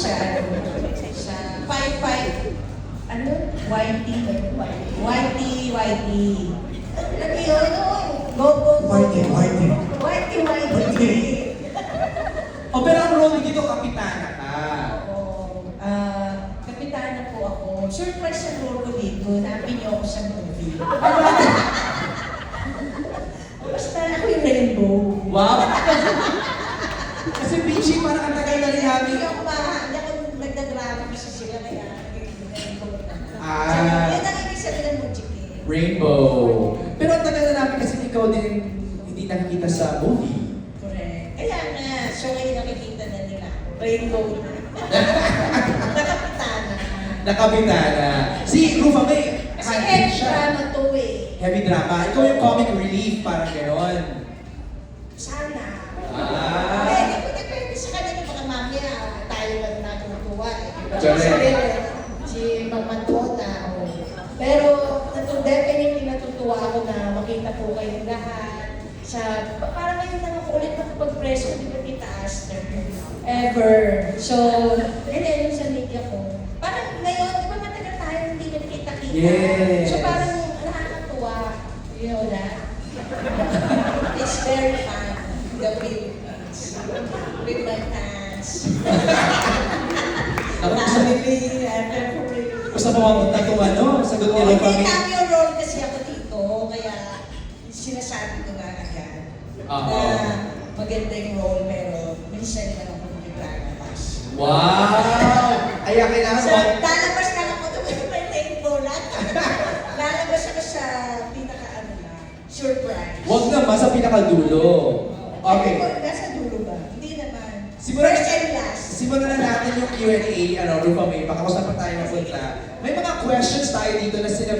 Sa, sa 5-5, ano? YT. YT, YT. Alam mo yun? Go, go, go. YT, YT. YT, YT. O pero ang role dito, kapitana ka. Oo. Ah, kapitana po ako. Surprise ang role ko dito. Hanapin niyo ako sa movie. Basta ako yung rainbow. Wow! Kasi Pichi, parang ang tagal na rin namin. Hindi ako ma, nagdadrama kasi sila kaya rainbow. Ah. Yan ang ibig sabihin ng Mujiki. Rainbow. Pero ang tagal na namin kasi ikaw din hindi nakikita sa movie. Correct. Kaya nga, so ngayon nakikita na nila. Rainbow na. Nakapitana. Nakabitana. Si Rufa May, Kasi heavy siya. drama to eh. Heavy drama. Ikaw yung comic relief, parang gano'n. Tayo lang natutuwa eh. Correct. Si, si Mama Tota, oh. Pero natu definitely natutuwa ako na makita po kayong lahat. Sa, parang ngayon lang ako ulit nakapag-preso, di ba tita Aster? Ever. So, yun eh, yung sa media ko. Parang ngayon, di ba matagal tayo hindi nagkita-kita? Yes. So parang nakakatuwa. You know that? It's very fun. The Philippines. With my fans. Family everything. Gusto mo mamunta kung ano, sagot ni Rufa Hindi May. cameo role kasi ako dito, kaya sinasabi ko nga agad Oo. na maganda yung role pero minsan lang ako naglalabas. Wow! Kaya kailangan So, mo. lalabas na ako ito may rainbow lang. lalabas ako sa pinaka ano na, surprise. Huwag naman sa pinakadulo. Okay. Okay. Nasa dulo ba? Hindi naman. Simulan- First and last. Simulan na natin yung Q&A, ano, Rufa May, baka kung saan pa tayo mapunta. May mga questions tayo dito na sinabit na